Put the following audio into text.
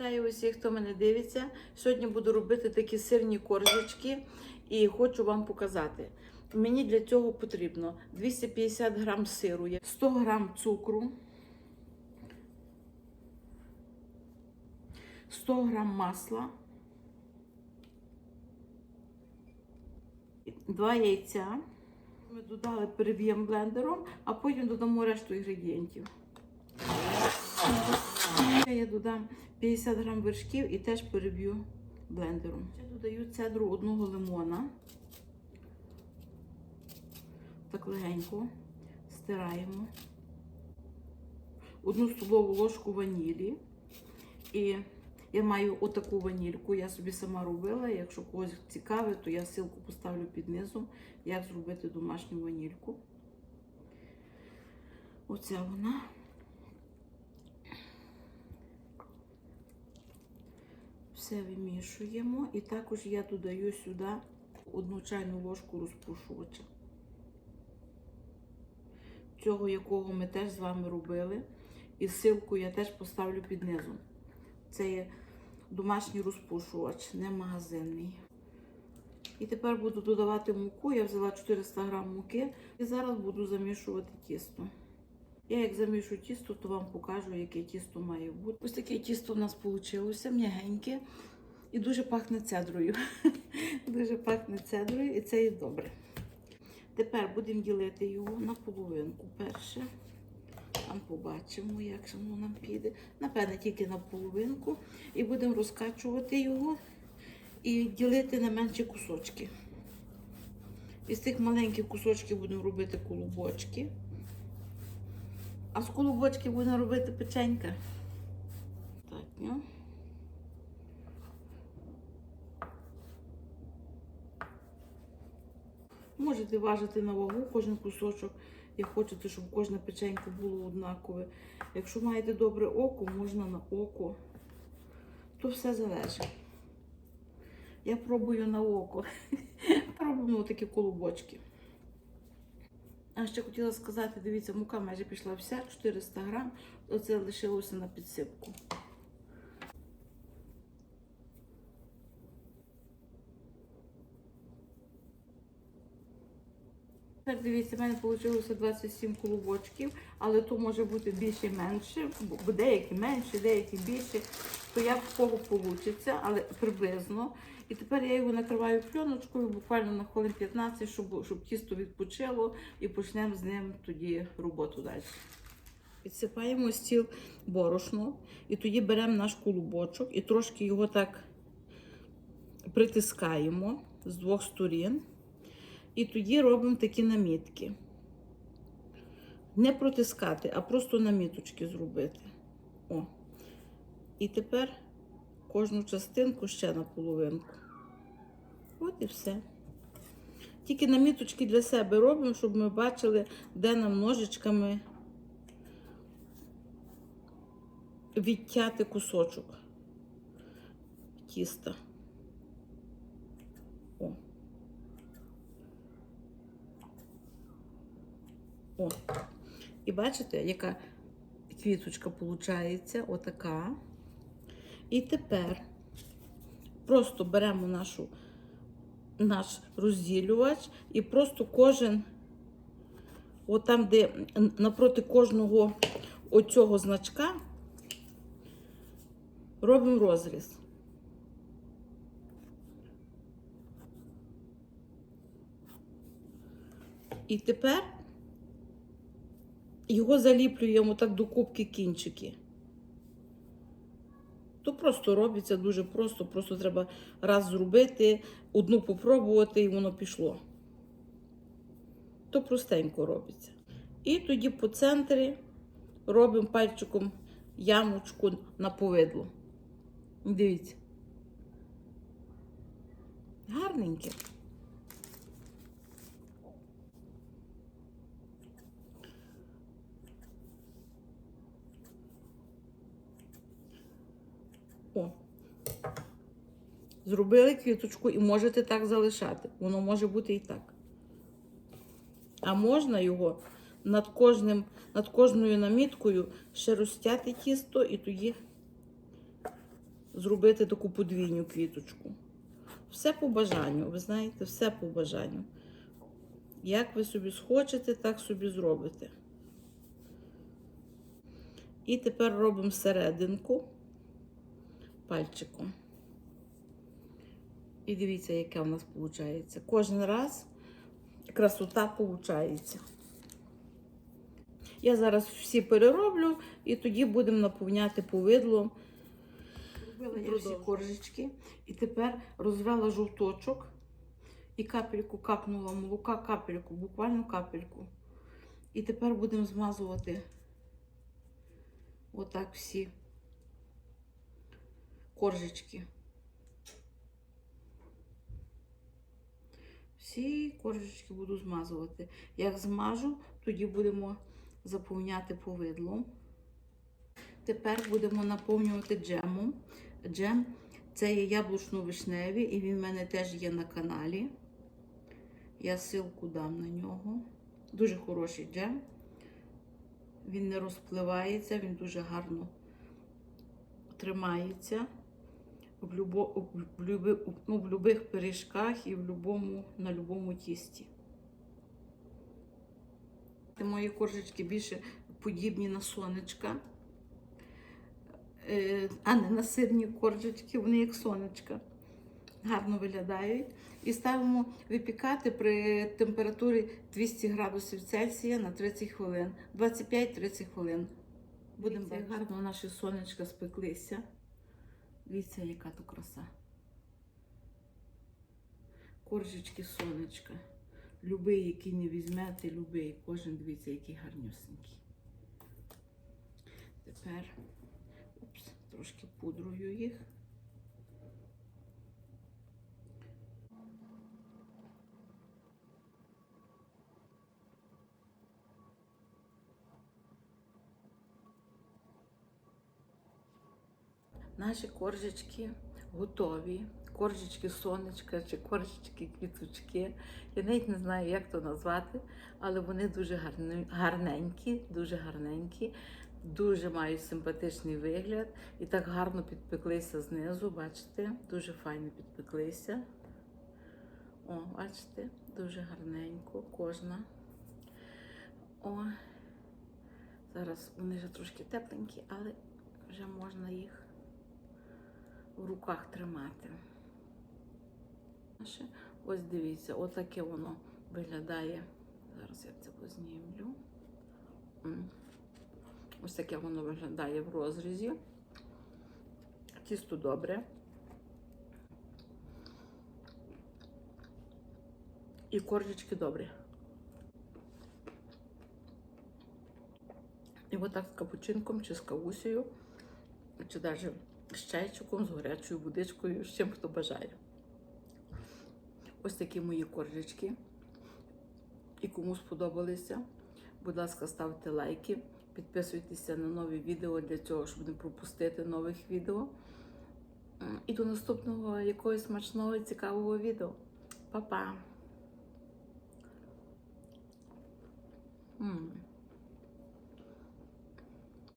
Вітаю усіх, хто мене дивиться. Сьогодні буду робити такі сирні коржечки і хочу вам показати. Мені для цього потрібно 250 грам сиру, 100 грам цукру, 100 грам масла, 2 яйця. Ми додали, переб'ємо блендером, а потім додамо решту інгредієнтів. Я додам 50 грам вершків і теж переб'ю блендером. Ще додаю цедру одного лимона. Так легенько стираємо. Одну столову ложку ванілі. І я маю отаку ванільку, я собі сама робила. Якщо когось цікавить, то я ссылку поставлю під низом, як зробити домашню ванільку. Оце вона. Все вимішуємо і також я додаю сюди одну чайну ложку розпушувача. Цього якого ми теж з вами робили. І ссылку я теж поставлю під низом. Це є домашній розпушувач, не магазинний. І тепер буду додавати муку. Я взяла 400 грам муки і зараз буду замішувати тісто. Я як замішу тісто, то вам покажу, яке тісто має бути. Ось таке тісто у нас вийшло, м'ягеньке і дуже пахне цедрою. дуже пахне цедрою і це і добре. Тепер будемо ділити його на половинку перше. Там побачимо, як воно нам піде. Напевне, тільки на половинку. І будемо розкачувати його і ділити на менші кусочки. Із цих маленьких кусочків будемо робити колобочки. А з колобочки будемо робити печенька. Так, ну. Можете важити на вагу кожен кусочок, як хочете, щоб кожна печенька було однакове. Якщо маєте добре око, можна на око. То все залежить. Я пробую на око. Пробуємо такі колобочки. А ще хотіла сказати, дивіться, мука майже пішла вся, 400 грам, оце лишилося на підсипку. Тепер дивіться, в мене вийшло 27 колобочків, але то може бути більше і менше, бо деякі менше, деякі більше. То як в кого вийде, але приблизно. І тепер я його накриваю пленочкою буквально на хвилин 15, щоб, щоб тісто відпочило і почнемо з ним тоді роботу далі. Підсипаємо стіл борошно і тоді беремо наш колобочок і трошки його так притискаємо з двох сторін. І тоді робимо такі намітки. Не протискати, а просто наміточки зробити. О. І тепер кожну частинку ще на половинку. От і все. Тільки наміточки для себе робимо, щоб ми бачили, де нам ножичками відтяти кусочок тіста. О. О. І бачите, яка квіточка виходить, отака. І тепер просто беремо нашу, наш розділювач і просто кожен, от там, де напроти кожного оцього значка, робимо розріз. І тепер його заліплюємо так до кубки кінчики. То просто робиться дуже просто, просто треба раз зробити, одну попробувати, і воно пішло. То простенько робиться. І тоді по центрі робимо пальчиком ямочку на повидло. Дивіться. Гарненьке. О. Зробили квіточку і можете так залишати. Воно може бути і так. А можна його над кожним, над кожною наміткою ще розтяти тісто і тоді зробити таку подвійну квіточку. Все по бажанню, ви знаєте, все по бажанню. Як ви собі схочете, так собі зробите. І тепер робимо серединку пальчиком. І дивіться, яке в нас виходить. Кожен раз красота виходить. Я зараз всі перероблю і тоді будемо наповняти повидлом. Робила я всі коржечки і тепер розвела жовточок і капельку капнула молока, капельку, буквально капельку. І тепер будемо змазувати отак всі коржечки. Всі коржечки буду змазувати. Як змажу, тоді будемо заповняти повидлом. Тепер будемо наповнювати джемом. Джем це є яблучно-вишневий, і він в мене теж є на каналі. Я ссылку дам на нього. Дуже хороший джем. Він не розпливається, він дуже гарно тримається в, любо, в, люби, ну, в любих пиріжках і в любому, на любому тісті. Мої коржечки більше подібні на сонечка, Е, а не на сирні коржечки, вони як сонечка. Гарно виглядають. І ставимо випікати при температурі 200 градусів Цельсія на 30 хвилин. 25-30 хвилин. Будемо гарно наші сонечка спеклися. Дивіться, яка тут краса. Коржечки сонечка. Любий, який не візьмете, любий. Кожен дивіться, який гарнюсенький. Тепер упс, трошки пудрую їх. Наші коржечки готові. Коржечки сонечка чи коржечки квіточки. Я навіть не знаю, як то назвати, але вони дуже гарненькі, дуже гарненькі, дуже мають симпатичний вигляд і так гарно підпеклися знизу. Бачите, дуже файно підпеклися. О, бачите, дуже гарненько кожна. О, зараз вони вже трошки тепленькі, але вже можна їх в руках тримати. Ось дивіться, отаке воно виглядає. Зараз я це познімлю. Ось таке воно виглядає в розрізі. Тісто добре. І коржечки добрі. І отак з капучинком чи з кавусею, чи навіть з чайчиком, з гарячою водичкою, з чим хто бажає. Ось такі мої коржечки. І кому сподобалися, будь ласка, ставте лайки, підписуйтеся на нові відео для цього, щоб не пропустити нових відео. І до наступного якогось смачного і цікавого відео. Па-па!